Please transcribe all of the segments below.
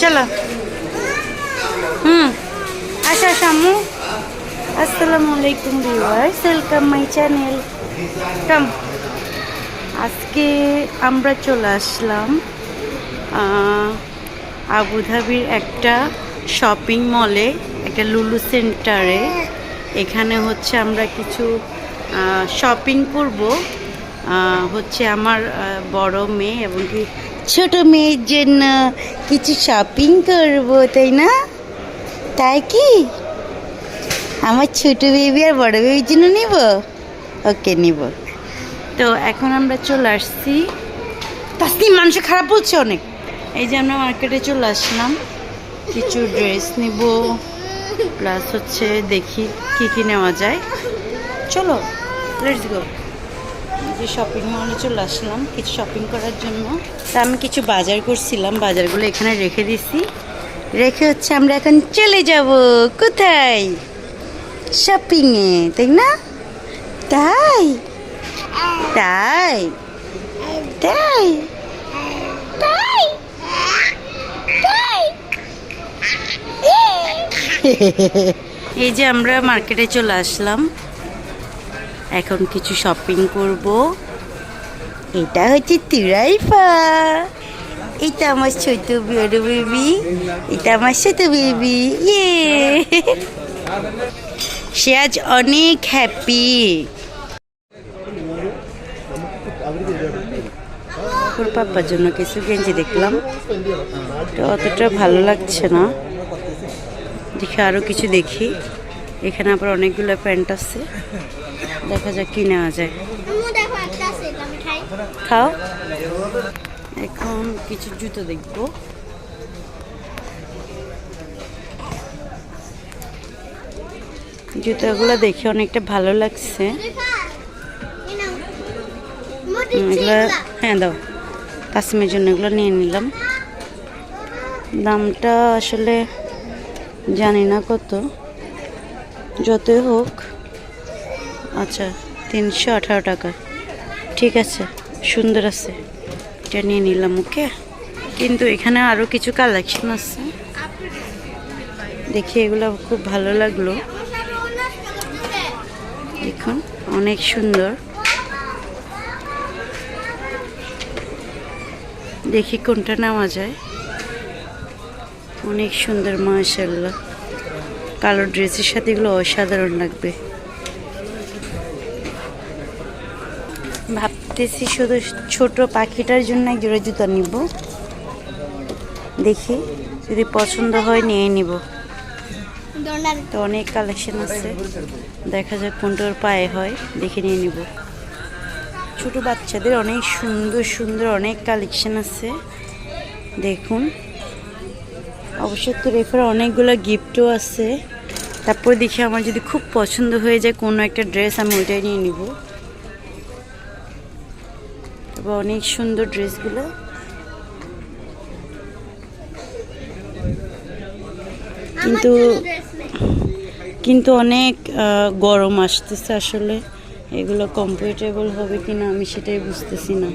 চলো। হুম। আচ্ছা আসো আম্মু। আসসালামু আলাইকুম viewers welcome my channel come আজকে আমরা চলে আসলাম আবুধাবির একটা শপিং মলে একটা লুলু সেন্টারে এখানে হচ্ছে আমরা কিছু শপিং করব। হচ্ছে আমার বড় মেয়ে এবং কি ছোট মেয়ের জন্য কিছু শপিং করব, তাই না? তাই কি? আমার ছোট বেবি আর বড় বেবির জন্য নিব? ওকে নিব। তো এখন আমরা চলে আসছি। তাসনিম, মানুষ খারাপ বলছে অনেক। এই যে আমরা মার্কেটে চলে আসলাম। কিছু ড্রেস নিব। প্লাস হচ্ছে দেখি কি কি নেওয়া যায়। চলো লেটস গো যে শপিং মলে চলে আসলাম, কিছু শপিং করার জন্য। তা আমি কিছু বাজার করছিলাম, বাজারগুলো এখানে রেখে দিছি। রেখে হচ্ছে আমরা এখন চলে যাব। কোথায়? শপিংয়ে তাই না? তাই? তাই? তাই? তাই? তাই? এই যে আমরা মার্কেটে চলে আসলাম। এখন কিছু শপিং করব। এটা হচ্ছে তিরাইফা। এটা আমার ছোট বড় বেবি এটা আমার ছোট বেবি ইয়ে সে আজ অনেক হ্যাপি ওর পাপার জন্য কিছু গেঞ্জি দেখলাম। তো অতটা ভালো লাগছে না। দেখি আরও কিছু দেখি। এখানে আবার অনেকগুলো প্যান্ট আছে। দেখা যাক কি নেওয়া যায়। খাও। এখন কিছু জুতো দেখব। জুতোগুলো দেখে অনেকটা ভালো লাগছে। এগুলো। হ্যাঁ দাও। কাশ্মীর জন্য এগুলো নিয়ে নিলাম। দামটা আসলে জানি না কত। যতই হোক। আচ্ছা তিনশো আঠারো টাকা। ঠিক আছে, সুন্দর আছে। এটা নিয়ে নিলাম, ওকে? কিন্তু এখানে আরও কিছু কালেকশন আছে। দেখি, এগুলো খুব ভালো লাগল। দেখুন, অনেক সুন্দর। দেখি কোনটা নেওয়া যায়। অনেক সুন্দর মাশাল্লাহ কালো ড্রেসের সাথে এগুলো অসাধারণ লাগবে। ভাবতেছি শুধু ছোট পাখিটার জন্য জোড়া জুতা নিব। দেখি যদি পছন্দ হয় নিয়ে নিব। তো অনেক কালেকশন আছে। দেখা যাক কোনটা ওর পায়ে হয় দেখে নিয়ে নিব। ছোট বাচ্চাদের অনেক সুন্দর সুন্দর অনেক কালেকশন আছে। দেখুন। অবশ্য তো রেফার অনেকগুলো গিফটও আছে। তারপর দেখি আমার যদি খুব পছন্দ হয়ে যায় কোনো একটা ড্রেস আমি ওইটাই নিয়ে নিব। তারপর অনেক সুন্দর ড্রেসগুলো। কিন্তু কিন্তু অনেক গরম আসতেছে আসলে। এগুলো কমফোর্টেবল হবে কি না আমি সেটাই বুঝতেছি না।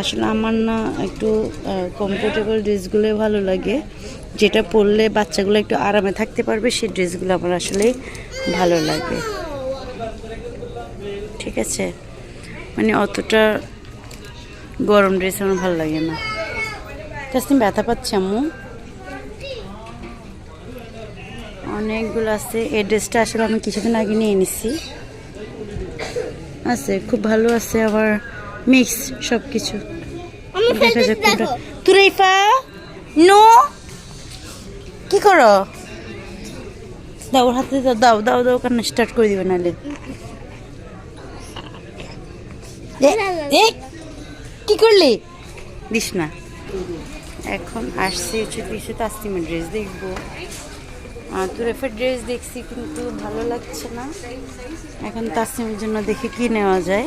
আসলে আমার না একটু কমফোর্টেবল ড্রেসগুলো ভালো লাগে। যেটা পরলে বাচ্চাগুলো একটু আরামে থাকতে পারবে সেই ড্রেসগুলো আমার আসলে ভালো লাগে। ঠিক আছে? মানে অতটা গরম ড্রেস আমার ভালো লাগে না। তাসনিম ব্যথা পাচ্ছে আম্মু? অনেকগুলো আছে। এই ড্রেসটা আসলে আমি কিছুদিন আগে নিয়ে নিছি আছে খুব ভালো আছে আবার মিক্স সব কিছু দেখা যাক ফেলতেছি কোনটা তুরাইফা নো? কি করো? দাও হাতে দাও দাও দাও দাও, কান্না স্টার্ট করে দিবে নাহলে। কি করলি? দিস না। এখন আসছি হচ্ছে কিছু তাসলিমের ড্রেস দেখব। তুরেফের ড্রেস দেখছি কিন্তু ভালো লাগছে না। এখন তাসলিমের জন্য দেখি কি নেওয়া যায়?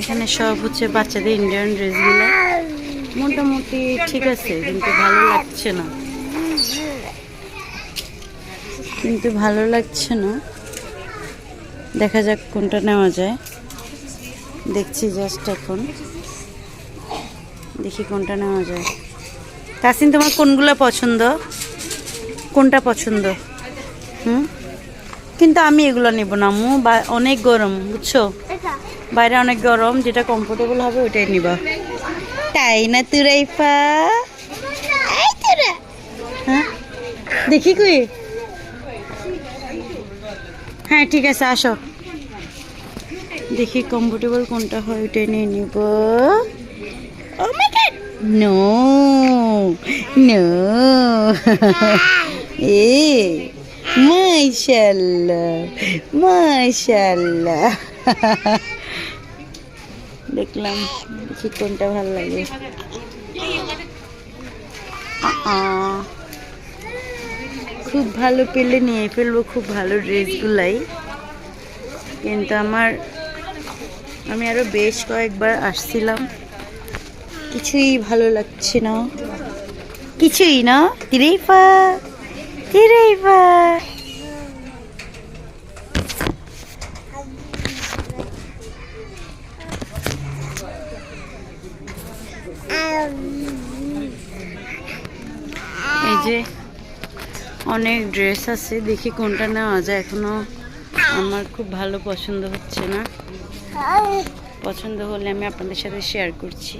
এখানে সব হচ্ছে বাচ্চাদের ইন্ডিয়ান ড্রেসগুলো মোটামুটি ঠিক আছে কিন্তু ভালো লাগছে না। কিন্তু ভালো লাগছে না। দেখা যাক কোনটা নেওয়া যায়। দেখছি জাস্ট এখন। দেখি কোনটা নেওয়া যায়। তাসিন তোমার কোনগুলো পছন্দ? কোনটা পছন্দ? হুম? কিন্তু আমি এগুলো নেব না মু অনেক গরম বুঝছ? বাইরে অনেক গরম যেটা কমফোর্টেবল হবে ওইটাই নিবা। তাই না তুরাইফা এই তো হ্যাঁ? দেখি কই? হ্যাঁ ঠিক আছে আসো। দেখি কমফোর্টেবল কোনটা হয় ওইটাই নিয়ে নিব। Oh my god no no এ মাশাল্লাহ দেখলাম, দেখি কোনটা ভালো লাগে। খুব ভালো পেলে নিয়ে ফেলব, খুব ভালো ড্রেসগুলাই। কিন্তু আমার, আমি আরও বেশ কয়েকবার আসছিলাম। কিছুই ভালো লাগছে না। কিছুই না, তিরেইফা তিরেইফা এই যে অনেক ড্রেস আছে, দেখি কোনটা নেওয়া যায়। এখনও আমার খুব ভালো পছন্দ হচ্ছে না। পছন্দ হলে আমি আপনাদের সাথে শেয়ার করছি।